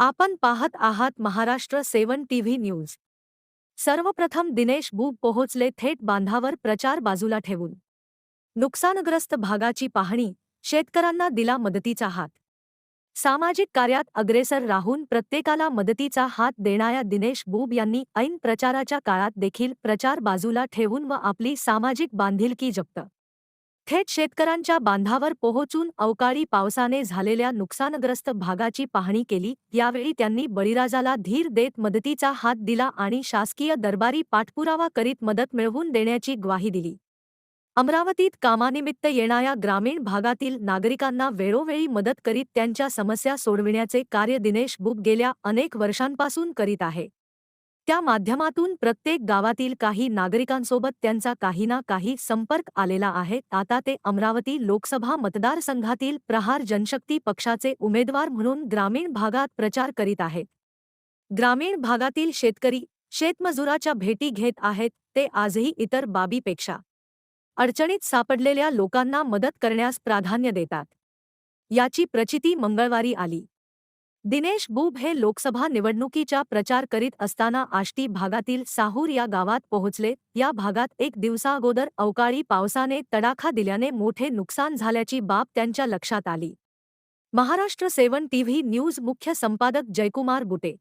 आपण पाहत आहात महाराष्ट्र सेवन टीव्ही न्यूज. सर्वप्रथम दिनेश बुब पोहोचले थेट बांधावर प्रचार बाजूला ठेवून. नुकसानग्रस्त भागाची पाहणी शेतकऱ्यांना दिला मदतीचा हात. सामाजिक कार्यात अग्रेसर राहून प्रत्येकाला मदतीचा हात देणाऱ्या दिनेश बुब यांनी ऐन प्रचाराच्या काळात देखील प्रचार बाजूला ठेवून व आपली सामाजिक बांधिलकी जप्त थेट शेतकऱ्यांच्या बांधावर पोहोचून अवकाळी पावसाने झालेल्या नुकसानग्रस्त भागाची पाहणी केली. यावेळी त्यांनी बळीराजाला धीर देत मदतीचा हात दिला आणि शासकीय दरबारी पाठपुरावा करीत मदत मिळवून देण्याची ग्वाही दिली. अमरावतीत कामानिमित्त येणाऱ्या ग्रामीण भागातील नागरिकांना वेळोवेळी मदत करीत त्यांच्या समस्या सोडविण्याचे कार्य दिनेश बुक गेल्या अनेक वर्षांपासून करीत आहे. त्या माध्यमातून प्रत्येक गावातील काही नागरिकांसोबत त्यांचा काही ना काही संपर्क आलेला आहे. आता ते अमरावती लोकसभा मतदारसंघातील प्रहार जनशक्ती पक्षाचे उमेदवार म्हणून ग्रामीण भागात प्रचार करीत आहेत ग्रामीण भागातील शेतकरी शेतमजुराच्या भेटी घेत आहेत. ते आजही इतर बाबीपेक्षा अडचणीत सापडलेल्या लोकांना मदत करण्यास प्राधान्य देतात. याची प्रचिती मंगळवारी आली. दिनेश बुब हे लोकसभा निवडणुकीचा प्रचार करीत असताना आष्टी भागातील साहूर या गावात पोहोचले. या भागात एक दिवसाअगोदर अवकाळी पावसाने तडाखा दिल्याने मोठे नुकसान झाल्याची बाब त्यांच्या लक्षात आली. महाराष्ट्र सेवन टीव्ही न्यूज मुख्य संपादक जयकुमार बुटे